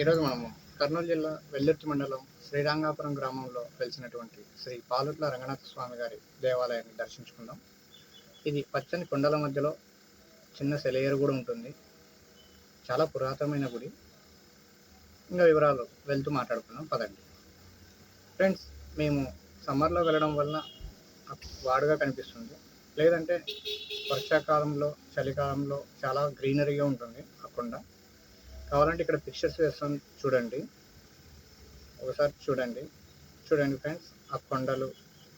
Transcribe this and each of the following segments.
ఈరోజు మనము కర్నూలు జిల్లా వెల్లుర్తి మండలం శ్రీరంగాపురం గ్రామంలో వెలిసినటువంటి శ్రీ పాలుట్ల రంగనాథ స్వామి గారి దేవాలయాన్ని దర్శించుకుందాం. ఇది పచ్చని కొండల మధ్యలో చిన్న సెలయేరు కూడా ఉంటుంది. చాలా పురాతనమైన గుడి. ఇంకా వివరాలు వెళ్తూ మాట్లాడుకుందాం. పదండి. ఫ్రెండ్స్ మేము సమ్మర్లో వెళ్ళడం వల్ల వాడుగా కనిపిస్తుంది. లేదంటే వర్షాకాలంలో చలికాలంలో చాలా గ్రీనరీగా ఉంటుంది ఆ కొండ. కావాలంటే ఇక్కడ పిక్చర్స్ వేస్తాం చూడండి. ఒకసారి చూడండి. చూడండి ఫ్రెండ్స్ ఆ కొండలు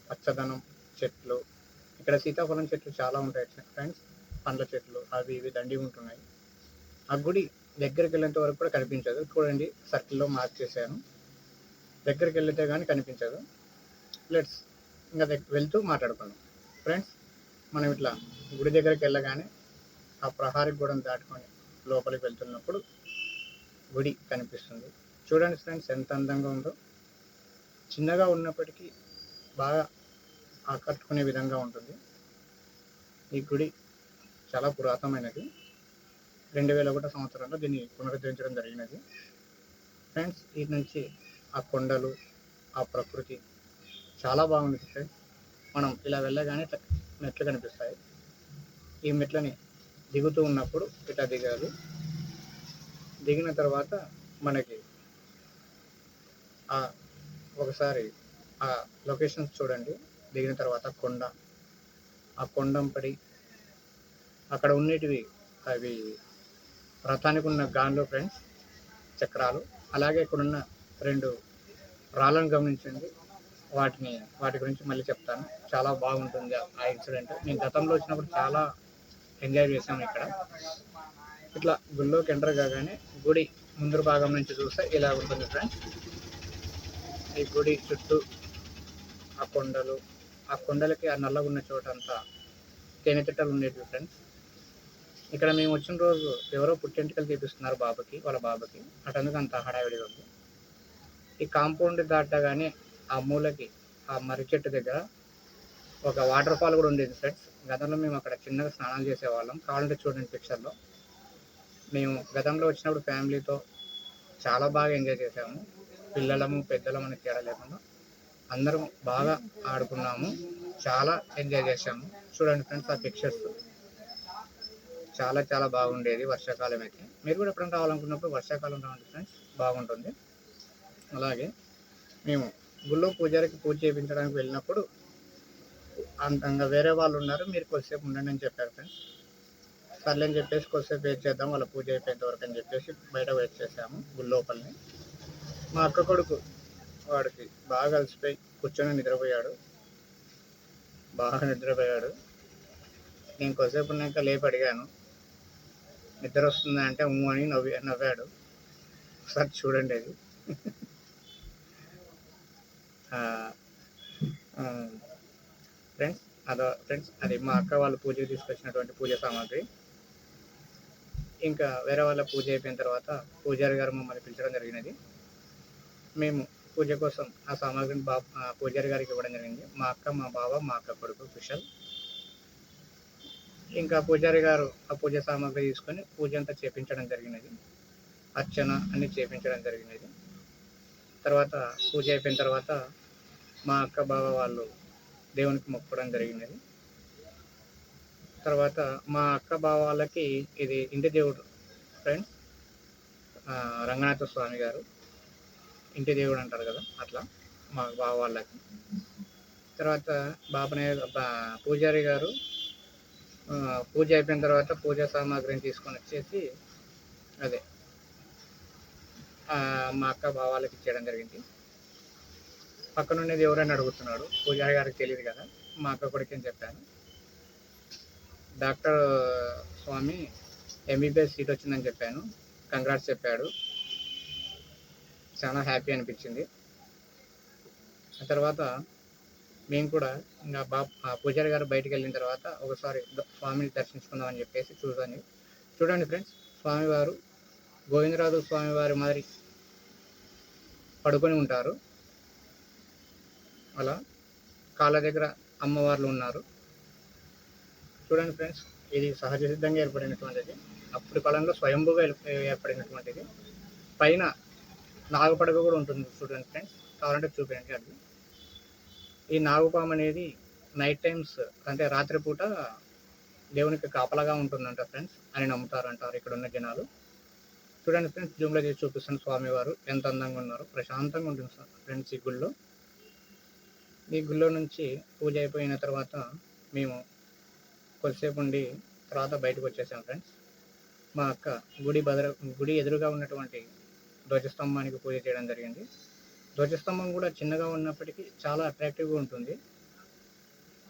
పచ్చదనం చెట్లు. ఇక్కడ సీతాఫలం చెట్లు చాలా ఉంటాయి ఫ్రెండ్స్ పండ్ల చెట్లు అవి ఇవి దండి ఉంటున్నాయి. ఆ గుడి దగ్గరికి వెళ్ళేంత వరకు కూడా కనిపించదు. చూడండి సర్కిల్లో మార్క్ చేశాను. దగ్గరికి వెళ్తే కానీ కనిపించదు. లెట్స్ ఇంకా వెళ్తూ మాట్లాడుకుందాం. ఫ్రెండ్స్ మనం ఇట్లా గుడి దగ్గరికి వెళ్ళగానే ఆ ప్రహారీ గూడెం దాటుకొని లోపలికి వెళ్తున్నప్పుడు గుడి కనిపిస్తుంది. చూడండి ఫ్రెండ్స్ ఎంత అందంగా ఉందో. చిన్నగా ఉన్నప్పటికీ బాగా ఆకట్టుకునే విధంగా ఉంటుంది. ఈ గుడి చాలా పురాతనమైనది. రెండు వేల ఒకటో సంవత్సరంలో దీన్ని పునరుద్ధరించడం జరిగినది. ఫ్రెండ్స్ ఈ నుంచి ఆ కొండలు ఆ ప్రకృతి చాలా బాగుంది ఫ్రెండ్స్. మనం ఇలా వెళ్ళగానే ఇట్లా మెట్లు కనిపిస్తాయి. ఈ మెట్లని దిగుతూ ఉన్నప్పుడు ఇట్లా దిగాలి. దిగిన తర్వాత మనకి ఆ ఒకసారి ఆ లొకేషన్స్ చూడండి. దిగిన తర్వాత కొండ. ఆ కొండంపడి అక్కడ ఉన్నటివి అవి రథానికి ఉన్న గాన్లు ఫ్రెండ్స్ చక్రాలు. అలాగే ఇక్కడున్న రెండు రాళ్ళను గమనించండి. వాటిని వాటి గురించి మళ్ళీ చెప్తాను. చాలా బాగుంటుంది ఆ ఇన్సిడెంట్ నేను గతంలో వచ్చినప్పుడు చాలా ఎంజాయ్ చేశాను ఇక్కడ. ఇట్లా గుళ్ళోకి ఎంటర్ కాగానే గుడి ముందు భాగం నుంచి చూస్తే ఇలా ఉంటుంది ఫ్రెండ్స్ ఈ గుడి చుట్టూ ఆ కొండలు ఆ కొండలకి ఆ నల్లగా ఉన్న చోట అంతా తేనెతిట్టలు ఉండేవి ఫ్రెండ్స్ ఇక్కడ మేము వచ్చిన రోజు ఎవరో పుట్టెంటికలు తీపిస్తున్నారు బాబుకి వాళ్ళ బాబుకి. అటందుకు అంత హడావిడి ఉంది. ఈ కాంపౌండ్ దాటగానే ఆ మూలకి ఆ మర్రి చెట్టు దగ్గర ఒక వాటర్ ఫాల్ కూడా ఉండేది ఫ్రెండ్స్ గతంలో మేము అక్కడ చిన్నగా స్నానాలు చేసేవాళ్ళం. కావాలంటే చూడండి పిక్చర్లో మేము గతంలో వచ్చినప్పుడు ఫ్యామిలీతో చాలా బాగా ఎంజాయ్ చేసాము పిల్లలము పెద్దలము అనే తేడా లేకుండా అందరం బాగా ఆడుకున్నాము. చాలా ఎంజాయ్ చేసాము చూడండి ఫ్రెండ్స్ ఆ పిక్చర్స్ చాలా చాలా బాగుండేది వర్షాకాలం అయితే. మీరు కూడా ఎప్పుడైనా రావాలనుకున్నప్పుడు వర్షాకాలం రావండి ఫ్రెండ్స్ బాగుంటుంది. అలాగే మేము గుళ్ళో పూజారికి పూజ చేయించడానికి వెళ్ళినప్పుడు అంతంగా వేరే వాళ్ళు ఉన్నారు. మీరు కొద్దిసేపు ఉండండి అని చెప్పారు ఫ్రెండ్స్. సర్లే అని చెప్పేసి కొద్దిసేపు వెయిట్ చేద్దాం వాళ్ళ పూజ అయిపోయేంత వరకు అని చెప్పేసి బయట వెయిట్ చేసాము గుడి లోపలిని. మా అక్క కొడుకు వాడికి బాగా అలసిపోయి కూర్చొని నిద్రపోయాడు. బాగా నిద్రపోయాడు. నేను కొద్దిసేపు ఉన్నాక లేపి అడిగాను నిద్ర వస్తుందా అంటే ఉమ్ము అని నవ్వి నవ్వాడు. ఒకసారి చూడండి అది. ఫ్రెండ్స్ అదో ఫ్రెండ్స్ అది మా అక్క వాళ్ళు పూజకి తీసుకొచ్చినటువంటి పూజ సామాగ్రి. ఇంకా వేరే వాళ్ళ పూజ అయిపోయిన తర్వాత పూజారి గారు మమ్మల్ని పిలిచడం జరిగినది. మేము పూజ కోసం ఆ సామాగ్రిని బా పూజారి గారికి ఇవ్వడం జరిగింది. మా అక్క మా బావ మా అక్క కొడుకు కుషల్ ఇంకా పూజారి గారు ఆ పూజ సామాగ్రి తీసుకొని పూజ అంతా చేపించడం జరిగినది. అర్చన అన్ని చేపించడం జరిగినది. తర్వాత పూజ అయిపోయిన తర్వాత మా అక్క బావ వాళ్ళు దేవునికి మొక్కడం జరిగినది. తర్వాత మా అక్క బావ వాళ్ళకి ఇది ఇంటి దేవుడు ఫ్రెండ్ రంగనాథ స్వామి గారు. ఇంటి దేవుడు అంటారు కదా అట్లా మా బావ వాళ్ళకి. తర్వాత బాబనే బా- పూజారి గారు పూజ అయిపోయిన తర్వాత పూజ సామాగ్రిని తీసుకొని వచ్చేసి అదే మా అక్క బావాలకి ఇచ్చేయడం జరిగింది. పక్కన ఎవరైనా అడుగుతున్నాడు పూజారి గారికి తెలియదు కదా మా అక్క కొడుకు అని చెప్పాను. డాక్టర్ స్వామి ఎంబీబీఎస్ సీట్ వచ్చిందని చెప్పాను. కంగ్రాట్స్ చెప్పాడు. చాలా హ్యాపీ అనిపించింది. ఆ తర్వాత మేము కూడా ఇంకా బా ఆ పూజారి గారు బయటికి వెళ్ళిన తర్వాత ఒకసారి స్వామిని దర్శించుకుందామని చెప్పేసి చూసాను. చూడండి ఫ్రెండ్స్ స్వామివారు గోవిందరాజు స్వామివారి మాదిరి పడుకొని ఉంటారు. అలా కాళ్ళ దగ్గర అమ్మవార్లు ఉన్నారు. చూడండి ఫ్రెండ్స్ ఇది సహజ సిద్ధంగా ఏర్పడినటువంటిది. అప్పటి కాలంలో స్వయంభూగా ఏర్పడినటువంటిది. పైన నాగపడగ కూడా ఉంటుంది చూడండి ఫ్రెండ్స్ కావాలంటే చూపించండి అది. ఈ నాగుపాము అనేది నైట్ టైమ్స్ అంటే రాత్రిపూట దేవునికి కాపలాగా ఉంటుందంట ఫ్రెండ్స్ అని నమ్ముతారంటారు ఇక్కడ ఉన్న జనాలు. చూడండి ఫ్రెండ్స్ జూమ్లో చేసి చూపిస్తున్న స్వామివారు ఎంత అందంగా ఉన్నారు. ప్రశాంతంగా ఉంటుంది సార్ ఫ్రెండ్స్ ఈ గుళ్ళో. ఈ గుళ్ళో నుంచి పూజ అయిపోయిన తర్వాత మేము కొద్దిసేపు ఉండి తర్వాత బయటకు వచ్చేసాం ఫ్రెండ్స్ మా అక్క గుడి బదర గుడి ఎదురుగా ఉన్నటువంటి ధ్వజస్తంభానికి పూజ చేయడం జరిగింది. ధ్వజస్తంభం కూడా చిన్నగా ఉన్నప్పటికీ చాలా అట్రాక్టివ్గా ఉంటుంది.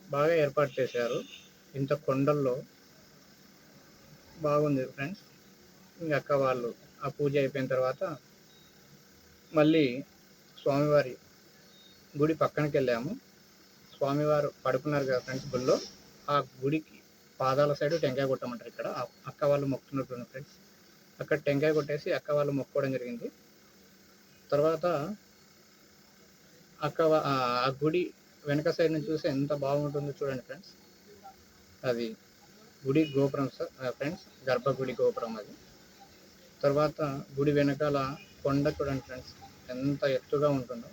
బాగా ఏర్పాటు చేశారు. ఇంత కొండల్లో బాగుంది ఫ్రెండ్స్ ఇంకా అక్క వాళ్ళు ఆ పూజ అయిపోయిన తర్వాత మళ్ళీ స్వామివారి గుడి పక్కనకి వెళ్ళాము స్వామివారు పడుకున్నారు కదా ఫ్రెండ్స్ గుళ్ళో. ఆ గుడికి పాదాల సైడ్ టెంకాయ కొట్టమంటారు ఇక్కడ. అక్క వాళ్ళు మొక్కుతున్నట్టు ఫ్రెండ్స్. అక్కడ టెంకాయ కొట్టేసి అక్క వాళ్ళు మొక్కుకోవడం జరిగింది. తర్వాత అక్క ఆ గుడి వెనక సైడ్ నుంచి చూస్తే ఎంత బాగుంటుందో చూడండి ఫ్రెండ్స్. అది గుడి గోపురం సార్ ఫ్రెండ్స్ గర్భగుడి గోపురం అది. తర్వాత గుడి వెనకాల కొండ చూడండి ఫ్రెండ్స్ ఎంత ఎత్తుగా ఉంటుందో.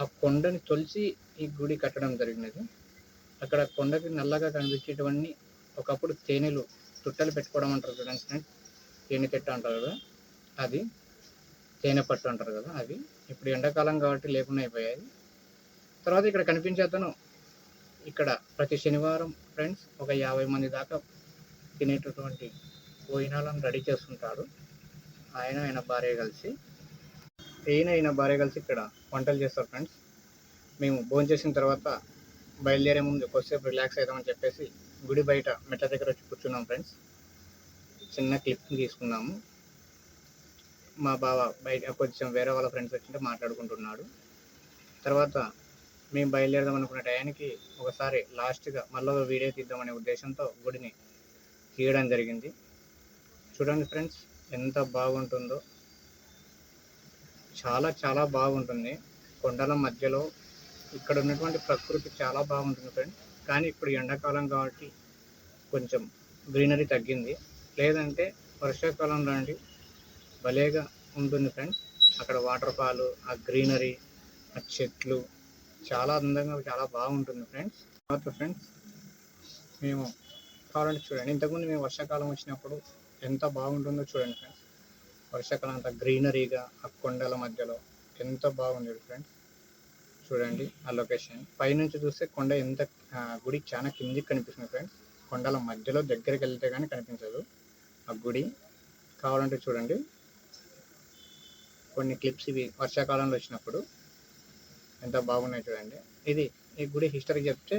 ఆ కొండని తొలిచి ఈ గుడి కట్టడం జరిగినది. అక్కడ కొండకి నల్లగా కనిపించేటువంటి ఒకప్పుడు తేనెలు తుట్టలు పెట్టుకోవడం అంటారు చూడండి ఫ్రెండ్స్ తేనె తిట్ట అంటారు కదా అది తేనె పట్టు అంటారు కదా అది ఇప్పుడు ఎండాకాలం కాబట్టి లేకుండా అయిపోయాయి. తర్వాత ఇక్కడ కనిపించే అతను ఇక్కడ ప్రతి శనివారం ఫ్రెండ్స్ ఒక యాభై మంది దాకా తినేటటువంటి భోజనాలను రెడీ చేస్తుంటాడు. ఆయన ఆయన భార్య కలిసి ఈయన ఈయన భార్య కలిసి ఇక్కడ వంటలు చేస్తారు ఫ్రెండ్స్. మేము భోజనం చేసిన తర్వాత బయలుదేరే ముందు కొద్దిసేపు రిలాక్స్ అవుదామని చెప్పేసి గుడి బయట మెట్ల దగ్గర వచ్చి కూర్చున్నాం ఫ్రెండ్స్. చిన్న క్లిప్ తీసుకున్నాము. మా బావ బయట కొంచెం వేరే వాళ్ళ ఫ్రెండ్స్ వచ్చింటే మాట్లాడుకుంటున్నాడు. తర్వాత మేము బయలుదేరదాం అనుకున్న టయానికి ఒకసారి లాస్ట్గా మళ్ళీ ఒక వీడియో తీద్దామనే ఉద్దేశంతో గుడిని తీయడం జరిగింది. చూడండి ఫ్రెండ్స్ ఎంత బాగుంటుందో. చాలా చాలా బాగుంటుంది. కొండల మధ్యలో ఇక్కడ ఉన్నటువంటి ప్రకృతి చాలా బాగుంటుంది ఫ్రెండ్స్. కానీ ఇప్పుడు ఎండాకాలం కాబట్టి కొంచెం గ్రీనరీ తగ్గింది. లేదంటే వర్షాకాలం రండి. భలేగా ఉంటుంది ఫ్రెండ్స్. అక్కడ వాటర్ ఫాల్ ఆ గ్రీనరీ ఆ చెట్లు చాలా అందంగా చాలా బాగుంటుంది ఫ్రెండ్స్. తర్వాత ఫ్రెండ్స్ మేము కావాలంటే చూడండి. ఇంతకుముందు మేము వర్షాకాలం వచ్చినప్పుడు ఎంత బాగుంటుందో చూడండి ఫ్రెండ్స్. వర్షాకాలం అంత గ్రీనరీగా ఆ కొండల మధ్యలో ఎంత బాగుంది ఫ్రెండ్స్. చూడండి ఆ లొకేషన్ పైనుంచి చూస్తే కొండ ఎంత గుడి చాలా కిందికి కనిపిస్తుంది ఫ్రెండ్స్. కొండల మధ్యలో దగ్గరికి వెళ్తే కానీ కనిపించదు. ఆ గుడి కావాలంటే చూడండి. కొన్ని క్లిప్స్ ఇవి వర్షాకాలంలో వచ్చినప్పుడు ఎంత బాగున్నాయి చూడండి. ఇది ఈ గుడి హిస్టరీ చెప్తే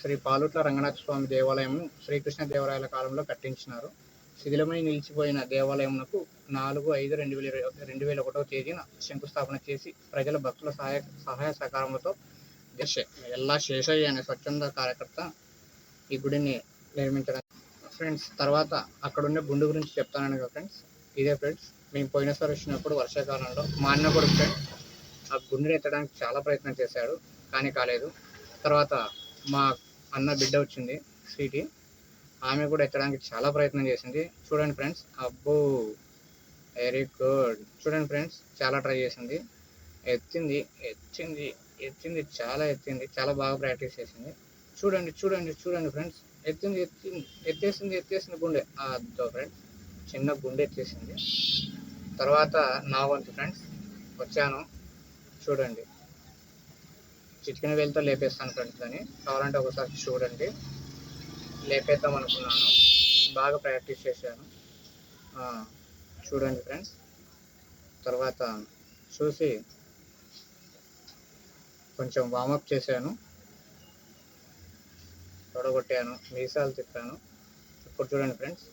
శ్రీ పాలుట్ల రంగనాథ స్వామి దేవాలయం శ్రీకృష్ణ దేవరాయల కాలంలో కట్టించినారు. శిథిలమై నిలిచిపోయిన దేవాలయంకు నాలుగు ఐదు రెండు వేల ఇరవై- రెండు వేల ఒకటో తేదీన శంకుస్థాపన చేసి ప్రజల భక్తుల సహాయ సహాయ సహకారంతో దశ ఎల్లా శేషయ్య అనే స్వచ్ఛంద కార్యకర్త ఈ గుడిని నిర్మించడం. ఫ్రెండ్స్ తర్వాత అక్కడున్న గుండు గురించి చెప్తానని ఫ్రెండ్స్ ఇదే ఫ్రెండ్స్ మేము పోయినసారి వచ్చినప్పుడు వర్షాకాలంలో మా అన్న కూడా ఫ్రెండ్స్ ఆ గుండెని ఎత్తడానికి చాలా ప్రయత్నం చేశాడు కానీ కాలేదు. తర్వాత మా అన్న బిడ్డ వచ్చింది స్వీటీ. ఆమె కూడా ఎత్తడానికి చాలా ప్రయత్నం చేసింది. చూడండి ఫ్రెండ్స్ అబ్బో వెరీ గుడ్. చూడండి ఫ్రెండ్స్ చాలా ట్రై చేసింది. ఎత్తింది ఎత్తింది ఎత్తింది చాలా ఎత్తింది చాలా బాగా ప్రాక్టీస్ చేసింది. చూడండి చూడండి చూడండి ఫ్రెండ్స్ ఎత్తింది ఎత్తింది ఎత్తేసింది ఎత్తేసింది గుండె. అద్దో ఫ్రెండ్స్ చిన్న గుండె ఎత్తేసింది. తర్వాత నా వంతు ఫ్రెండ్స్ వచ్చాను. చూడండి. చిటికిన వేలతో లేపేస్తాను ఫ్రెండ్స్ అని కావాలంటే ఒకసారి చూడండి. లేపేద్దాం అనుకున్నాను. బాగా ప్రాక్టీస్ చేశాను. చూడండి ఫ్రెండ్స్. తర్వాత చూసి కొంచెం వామప్ చేశాను. తొడగొట్టాను. మీసాలు తిప్పాను. ఇప్పుడు చూడండి ఫ్రెండ్స్.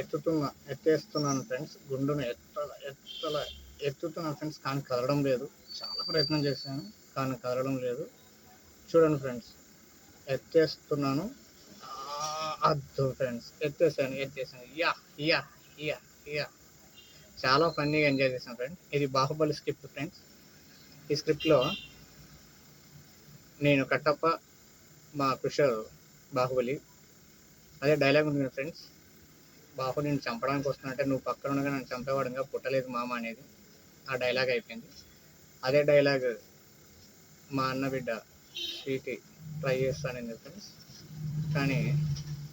ఎత్తుతున్నా ఎత్తేస్తున్నాను ఫ్రెండ్స్. గుండును ఎత్తల ఎత్తల ఎత్తుతున్నాను ఫ్రెండ్స్. కానీ కదలడం లేదు. చాలా ప్రయత్నం చేశాను కానీ కదలడం లేదు. చూడండి ఫ్రెండ్స్. ఎత్తేస్తున్నాను. అద్దు ఫ్రెండ్స్ ఎత్తేసాను ఎత్తేసాను. Yeah yeah yeah yeah. చాలా ఫన్నీగా ఎంజాయ్ చేశాను ఫ్రెండ్స్ ఇది బాహుబలి స్క్రిప్ట్ ఫ్రెండ్స్ ఈ స్క్రిప్ట్లో నేను కట్టప్ప మా కృషర్ బాహుబలి అదే డైలాగ్ ఉంది ఫ్రెండ్స్ బాహు నేను చంపడానికి వస్తున్నట్టే నువ్వు పక్కన ఉండగా నన్ను చంపేవాడుగా పుట్టలేదు మామ అనేది ఆ డైలాగ్ అయిపోయింది. అదే డైలాగ్ మా అన్న బిడ్డ స్వీట్ ట్రై చేస్తానని ఫ్రెండ్స్ కానీ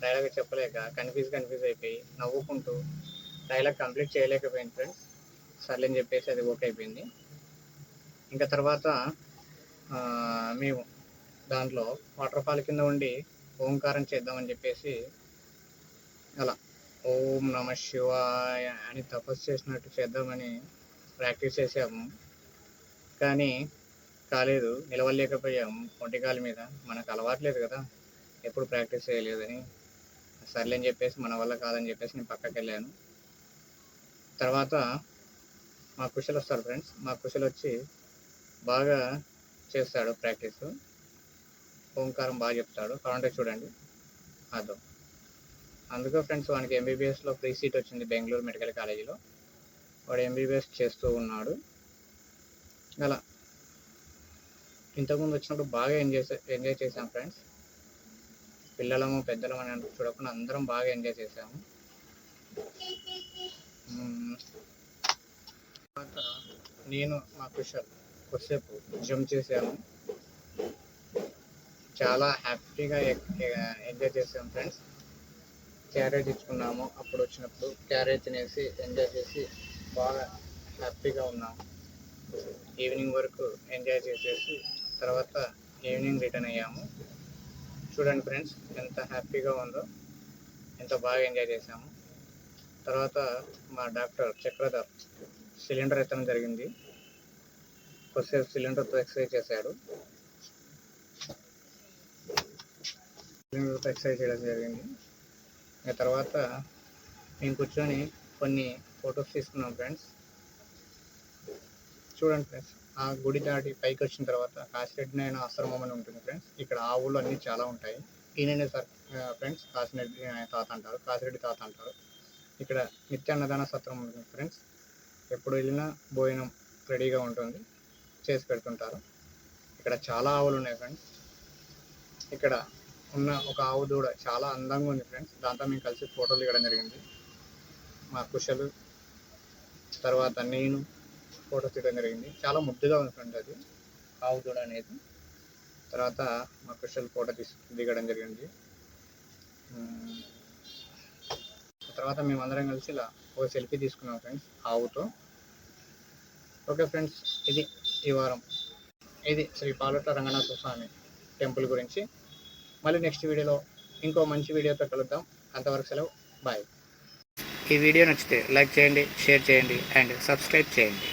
డైలాగ్ చెప్పలేక కన్ఫ్యూజ్ కన్ఫ్యూజ్ అయిపోయి నవ్వుకుంటూ డైలాగ్ కంప్లీట్ చేయలేకపోయింది ఫ్రెండ్స్ సర్లేని చెప్పేసి అది ఓకే అయిపోయింది. ఇంకా తర్వాత మేము దాంట్లో వాటర్ ఫాల్ కింద ఉండి ఓంకారం చేద్దామని చెప్పేసి అలా ఓం నమ శివాయ అని తపస్సు చేసినట్టు చేద్దామని ప్రాక్టీస్ చేసాము కానీ కాలేదు నిలవలేకపోయాము. ఒంటికాల మీద మనకు అలవాట్లేదు కదా. ఎప్పుడు ప్రాక్టీస్ చేయలేదని. సర్లే అని చెప్పేసి మన వల్ల కాదని చెప్పేసి నేను పక్కకి వెళ్ళాను. తర్వాత మా కుషల్ వస్తారు ఫ్రెండ్స్ మా కుషల్ వచ్చి బాగా చేస్తాడు ప్రాక్టీస్ ఓంకారం బాగా చెప్తాడు. కావాలంటే చూడండి. అదో. అందుకే ఫ్రెండ్స్ వానికి ఎంబీబీఎస్లో ఫ్రీ సీట్ వచ్చింది బెంగళూరు మెడికల్ కాలేజీలో. వాడు ఎంబీబీఎస్ చేస్తూ ఉన్నాడు. అలా. ఇంతకుముందు వచ్చినప్పుడు బాగా ఎంజాయ్ ఎంజాయ్ చేశాం ఫ్రెండ్స్ పిల్లలము పెద్దలము అని చూడకుండా అందరం బాగా ఎంజాయ్ చేసాము. తర్వాత నేను మా కుషల్ కొద్దిసేపు జంప్ చేసాము చాలా హ్యాపీగా ఎంజాయ్ చేసాము ఫ్రెండ్స్. క్యారేజ్ ఇచ్చుకున్నాము అప్పుడు వచ్చినప్పుడు. క్యారేజ్ తినేసి ఎంజాయ్ చేసి బాగా హ్యాపీగా ఉన్నాము. ఈవినింగ్ వరకు ఎంజాయ్ చేసేసి తర్వాత ఈవినింగ్ రిటర్న్ అయ్యాము. చూడండి ఫ్రెండ్స్ ఎంత హ్యాపీగా ఉందో ఎంత బాగా ఎంజాయ్ చేసాము తర్వాత మా డాక్టర్ చక్రధర్ సిలిండర్ ఎత్తడం జరిగింది. కొద్దిసేపు సిలిండర్తో ఎక్సర్సైజ్ చేశాడు. సిలిండర్తో ఎక్సర్సైజ్ చేయడం జరిగింది. ఇంకా తర్వాత మేము కూర్చొని కొన్ని ఫొటోస్ తీసుకున్నాం ఫ్రెండ్స్. చూడండి ఫ్రెండ్స్. ఆ గుడి దాటి పైకి వచ్చిన తర్వాత కాసిరెడ్డి ఆశ్రమం అని ఉంటుంది ఫ్రెండ్స్. ఇక్కడ ఆవులు అన్నీ చాలా ఉంటాయి. ఈయననే సార్ ఫ్రెండ్స్ కాసిరెడ్డి తాత అంటారు. కాసిరెడ్డి తాత అంటారు. ఇక్కడ నిత్య అన్నదాన సత్రం ఉంటుంది ఫ్రెండ్స్. ఎప్పుడు వెళ్ళినా భోజనం రెడీగా ఉంటుంది. చేసి పెడుతుంటారు. ఇక్కడ చాలా ఆవులు ఉన్నాయి ఫ్రెండ్స్. ఇక్కడ ఉన్న ఒక ఆవు దూడ చాలా అందంగా ఉంది ఫ్రెండ్స్. దాంతో మేము కలిసి ఫోటోలు దిగడం జరిగింది. మా కుషలు తర్వాత నేను ఫోటో తీయడం జరిగింది. చాలా ముద్దుగా ఉంటుంది అది. ఆవు దూడ అనేది. తర్వాత మా కుషల్ ఫోటో తీసి దిగడం జరిగింది. తర్వాత మేము అందరం కలిసి ఇలా ఒక సెల్ఫీ తీసుకున్నాం ఫ్రెండ్స్ ఆవుతో. ఓకే ఫ్రెండ్స్ ఇది ఈ వారం. ఇది శ్రీ పాలట్ల రంగనాథ స్వామి టెంపుల్ గురించి. మళ్ళీ నెక్స్ట్ వీడియోలో ఇంకో మంచి వీడియోతో కలుద్దాం. అంతవరకు సెలవు. బాయ్. ఈ వీడియో నచ్చితే లైక్ చేయండి షేర్ చేయండి అండ్ సబ్స్క్రైబ్ చేయండి.